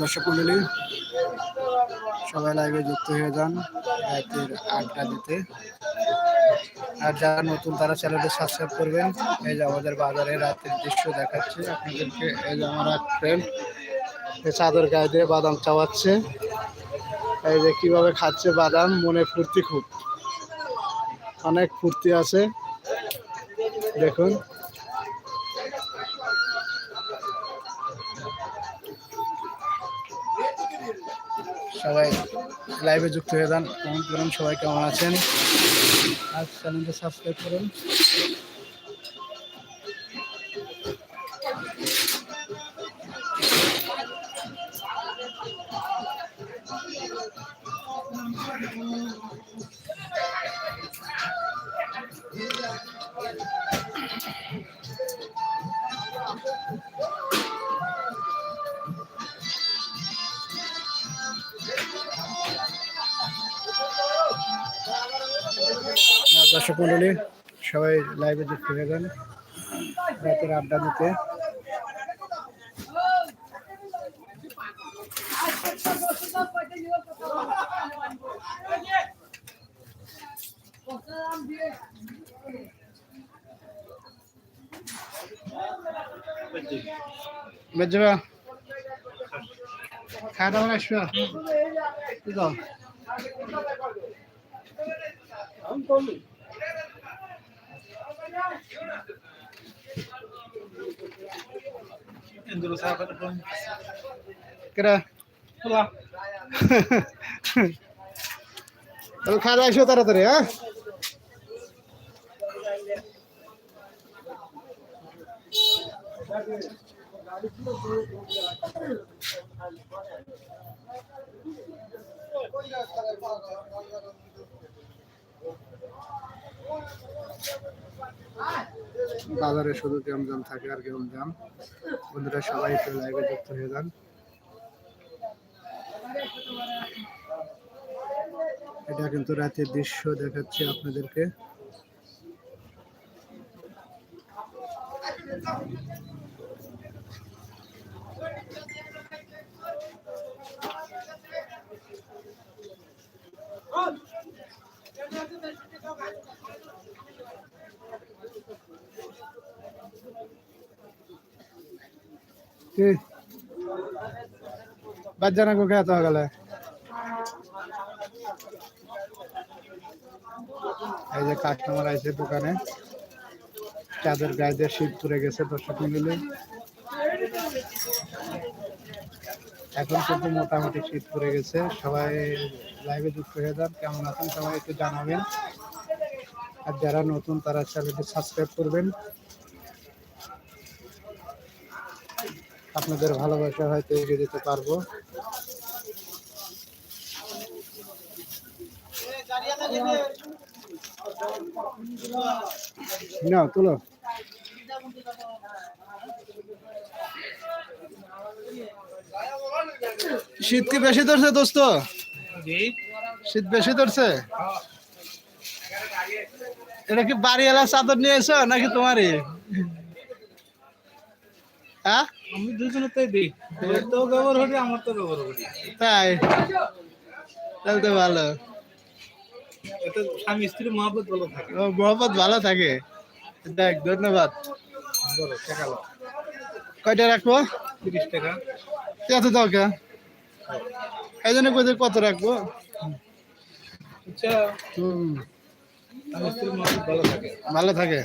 দর্শক মন্ডলী, সবাই লাইভে যুক্ত হয়ে যান রাতের আড্ডা দিতে আর যারা নতুন, তারা চ্যানেলটি সাবস্ক্রাইব করবেন। এই যে আমাদের বাজারে রাতের দৃশ্য দেখাচ্ছে, আপনাদেরকে এই যে আমার এক ফ্রেন্ড এই চাদর গায়ে দিয়ে বাদাম চাওয়াচ্ছে। এই যে কীভাবে খাচ্ছে বাদাম, মনে ফুর্তি খুব। অনেক ফুর্তি আছে। দেখুন। সবাই লাইভে যুক্ত হয়ে যান। কমেন্ট করুন সবাই কেমন আছেন? আর চ্যানেলটা সাবস্ক্রাইব করুন। দর্শক মন্ডলী সবাই লাইভে যুক্ত হয়ে যান। রাতের আড্ডা দিতে। বেজবা খাওয়া দাওয়া আসবে তাহলে খাওয়া দাওয়া আসবে তাড়াতাড়ি হ্যাঁ বাজারে শুধু জমজম থাকে আর জমজম বন্ধুরা, সবাই একটু লাইভে যুক্ত হয়ে যান। এটা কিন্তু রাতের দৃশ্য দেখাচ্ছি আপনাদেরকে। খেতে গেলে। এই যে কাস্টমার আছে দোকানে, চাদর গায়ে দিয়ে শীত পড়ে গেছে দর্শক মিলে এখন কিন্তু মোটামুটি শীত পড়ে গেছে, সবাই লাইভে যুক্ত হয়ে যান, কেমন আছেন সবাই একটু জানাবেন। আর যারা নতুন, তারা চ্যানেলটি সাবস্ক্রাইব করবেন। আপনাদের ভালোবাসা হয়তো এগিয়ে যেতে পারব। নাও তুলো। শীত কি বেশি ধরছে দোস্ত? শীত বেশি ধরছে? এটা কি বাড়িওয়ালা চাদর নিয়ে এসো নাকি তোমারই? হ্যাঁ? আমি দুজনে তাই দিই। তোর তো ব্যবহার করি আমার তো ব্যবহার করি তাই। তাহলে তো ভালো। স্বামী ভালো থাকে। ও ভালো থাকে। দেখ ধন্যবাদ। বলো। কয়টা রাখব? তিরিশ টাকা। এত দাও কে? এই জন্য কত রাখব? আচ্ছা হুম। ভালো থাকে।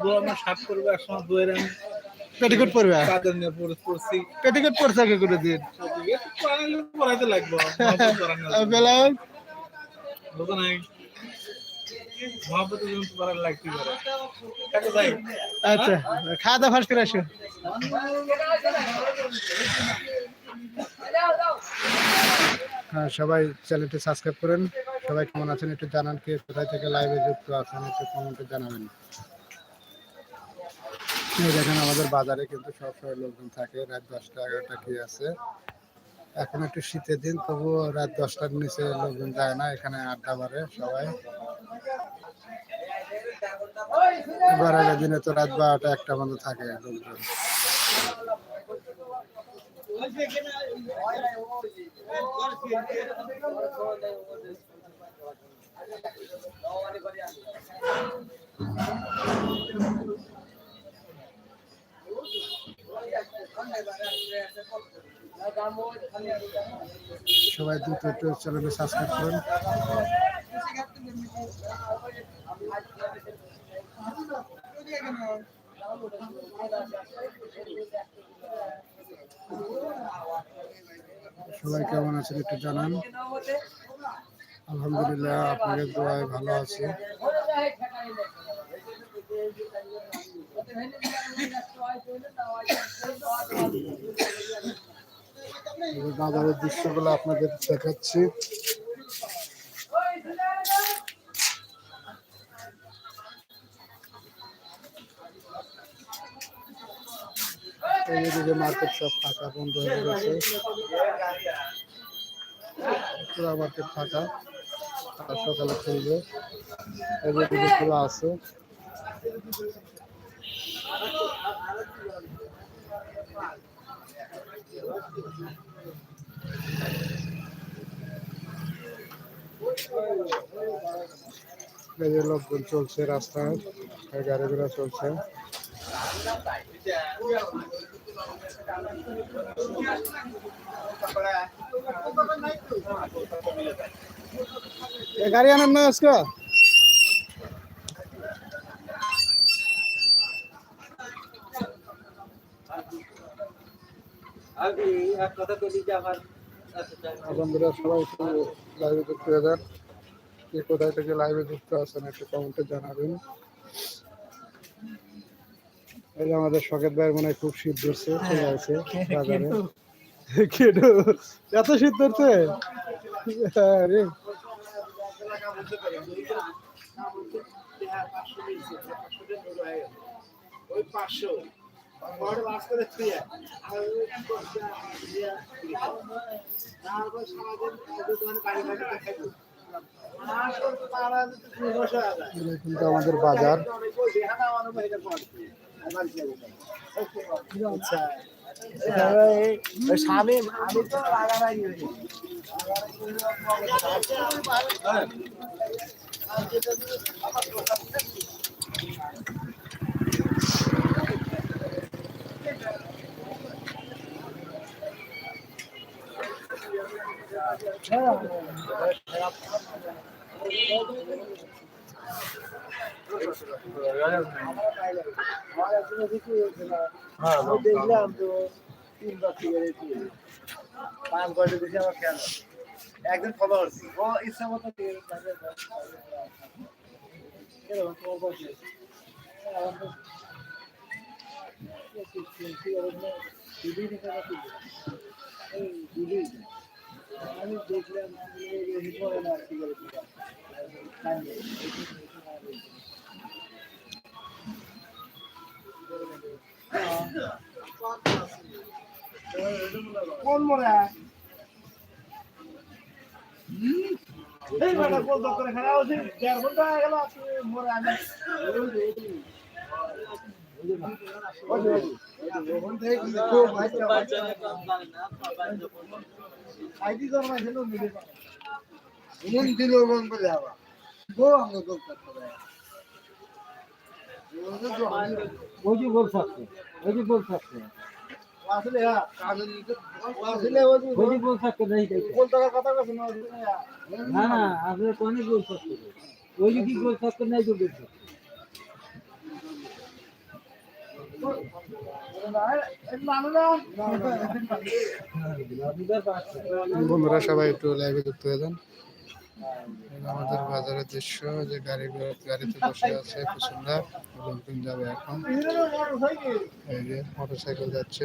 বউ আমার করবে বউয়ের আমি পেটিকোট পরবে? পেটিকোট পরছে আগে দিন লাগবো ব্লাউজ আচ্ছা খাওয়া দাওয়া ফার্স্ট করে আসো। হ্যাঁ সবাই চ্যানেলটি সাবস্ক্রাইব করেন। সবাই কেমন আছেন একটু জানান কে কোথায় থেকে লাইভে যুক্ত আছেন একটু কমেন্টে জানাবেন। দেখেন আমাদের বাজারে কিন্তু সবসময় লোকজন থাকে। রাত দশটা, এগারোটা কি আছে? এখন একটু শীতের দিন, তবুও রাত দশটার নিচে লোকজন যায় না, এখানে আড্ডা মারে সবাই। বারোটা দিনে তো রাত বারোটা একটা বন্ধ থাকে লোকজন। সবাই দ্রুত একটু চ্যানেলকে সাবস্ক্রাইব করুন। সবাই কেমন আছেন একটু জানান। আলহামদুলিল্লাহ, আপনাদের দোয়ায় ভালো আছি। বাজারের দৃশ্যগুলো আপনাদের দেখাচ্ছি। এইদিকে মার্কেট সব ফাঁকা, বন্ধ হয়ে গেছে। পুরো মার্কেট ফাঁকা। আর সকালে খুলবে। এদিকে খোলা আছে। এই যে লোকজন চলছে রাস্তায় গাড়ি ঘোড়া চলছে। গাড়ি আনার না আজকে? বন্ধুরা সবাই একটু লাইভে যুক্ত হয়ে যান। কে কোথায় থেকে লাইভে যুক্ত আছেন একটু কমেন্টে জানাবেন। এই যে আমাদের শখের ভাইয়ের মনে হয় খুব শীত ধরছে চলে আছে বাজারে। কেটো এত শীত ধরছে? আরে ওই পাঁচশো। কিন্তু আমাদের বাজার। আচ্ছা। স্বামী আমি তো রাগারাগি দেখলাম তো তিনবার সিগারেট পাঁচ ঘণ্টা বেশি আমার খেয়াল আছে। একদিন ফলো করছি ও ইচ্ছা মতো সিগারেট তোমার আমি দেখলাম। কোন মরে এই বেটা কোন দপ্তরে খারাপ হচ্ছে, দেড় ঘণ্টা হয়ে গেল মরে আমি মন বলে বল থাকছে যে বল থাকছে আসলে আসলে যে বল থাকছে নাই। কোন টাকার কথা কথা না না আপনি কোনে গোল থাকছে যে কি গোল থাকছে নাই তো গোল থাকছে বন্ধুরা সবাই একটু লাইভে যুক্ত হয়ে যান। আমাদের বাজারের দৃশ্য, যে গাড়ি গাড়িতে বসে আছে লোকজন যাবে এখন। এই যে মোটর সাইকেল যাচ্ছে।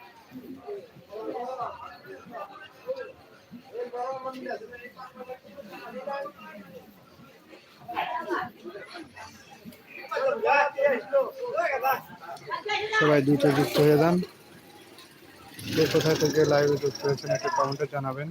সবাই দ্রুত যুক্ত হয়ে যান। কে কোথা থেকে লাইভে যুক্ত হয়েছেন একটু কমেন্টে জানাবেন।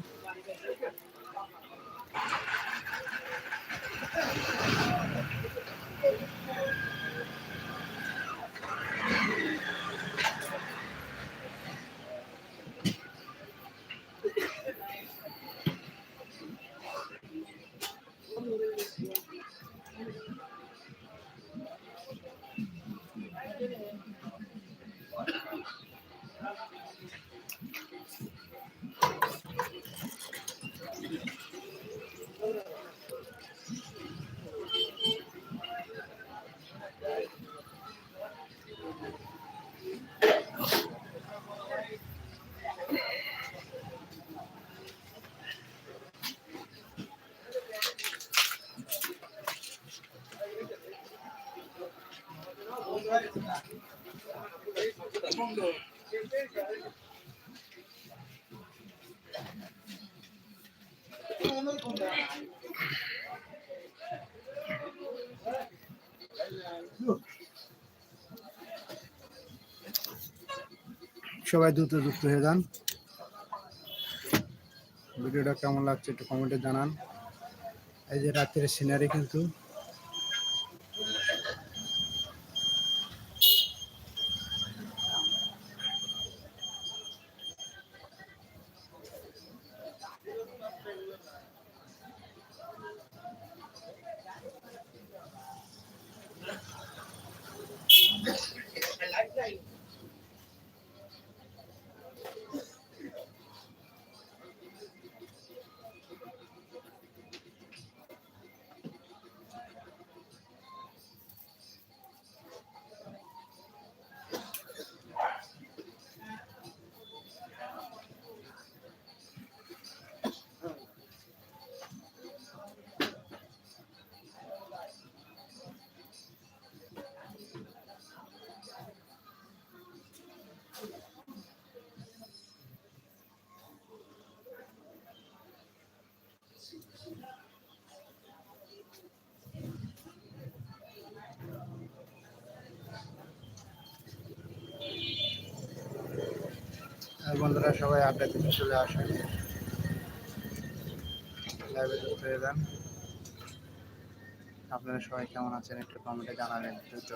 সবাই দ্রুত যুক্ত হয়ে যান। ভিডিওটা কেমন লাগছে একটু কমেন্টে জানান। এই যে রাত্রের সিনারি কিন্তু বন্ধুরা, সবাই আড্ডা দিতে চলে আসেন। লাইভে যুক্ত যান আপনারা সবাই কেমন আছেন একটু কমেন্টে জানাবেন দ্রুত।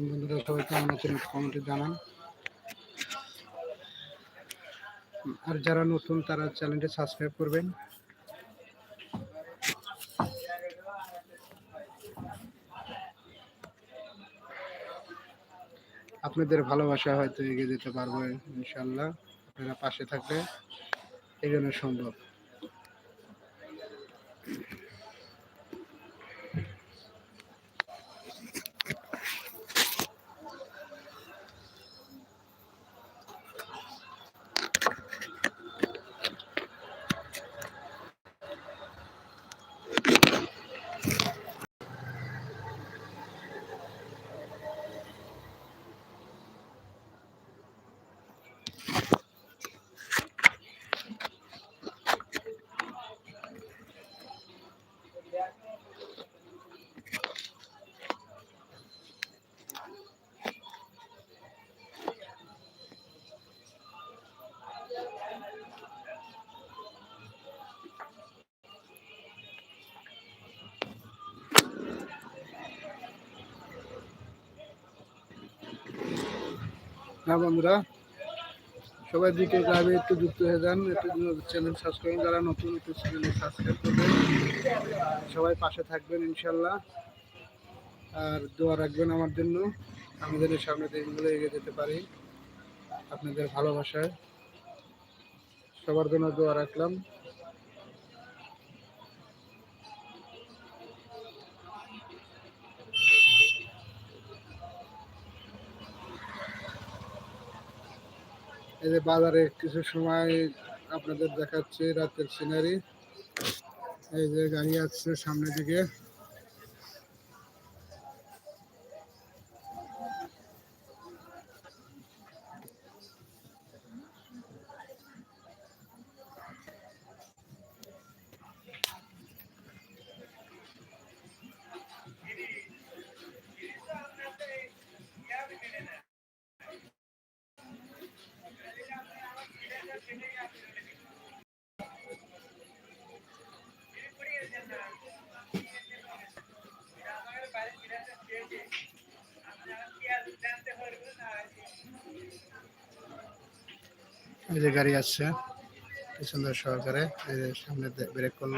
বন্ধুরা সবাই কেমন আছেন কমেন্টে জানান। আর যারা নতুন, তারা চ্যানেলটি সাবস্ক্রাইব করবেন। আপনাদের ভালোবাসা হয়তো এগিয়ে যেতে পারব ইনশাল্লাহ আপনারা পাশে থাকলে এগোনো সম্ভব। হ্যাঁ বন্ধুরা, সবাই দিকে লাইভে একটু যুক্ত হয়ে যান, একটু চ্যানেল সাবস্ক্রাইব যারা নতুন, একটু চ্যানেল সাবস্ক্রাইব করবেন। সবাই পাশে থাকবেন ইনশাল্লাহ আর দোয়া রাখবেন আমার জন্য, আমাদের এই সামনে দিনগুলো এগিয়ে যেতে পারি আপনাদের ভালোবাসায়। সবার জন্য দোয়া রাখলাম। এই যে বাজারে কিছু সময় আপনাদের দেখাচ্ছি রাতের সিনারি এই যে গাড়ি আসছে সামনে দিকে। এই যে গাড়ি আসছে কি সুন্দর সহকারে এই যে সামনে ব্রেক করল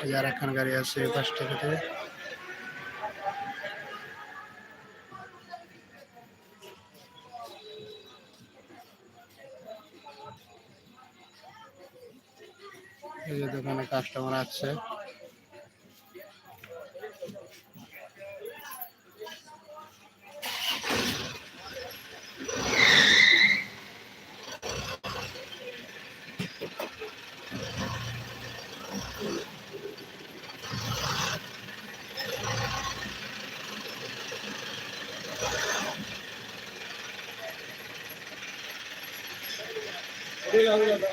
এই যে আর একখান গাড়ি আছে এই পাশ থেকে। এই যে দোকানে কাস্টমার আছে বন্ধুরা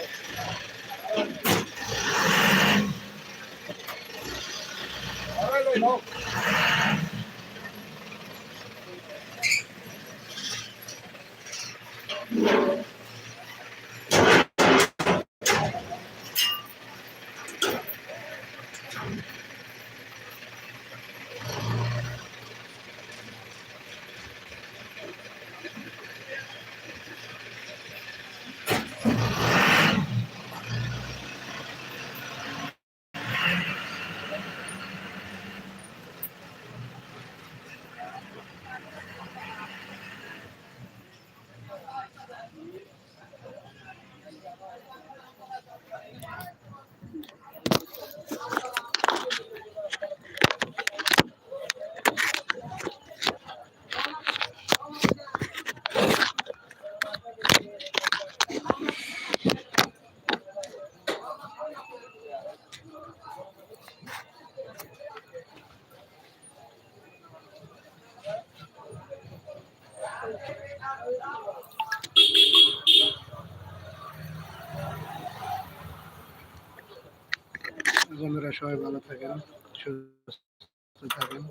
সবাই ভালো থাকেন, সুস্থ থাকেন।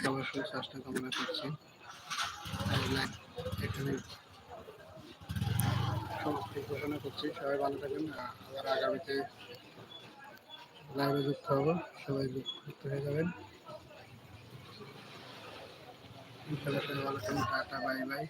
সবার সুস্বাস্থ্য কামনা করছি। এখানে সমাপ্তি ঘোষণা করছি। সবাই ভালো থাকেন আবার আগামীতে লাইভে যুক্ত হব। সবাই যুক্ত হয়ে যাবেন। সবাই ভালো থাকেন, টাটা, বাই বাই।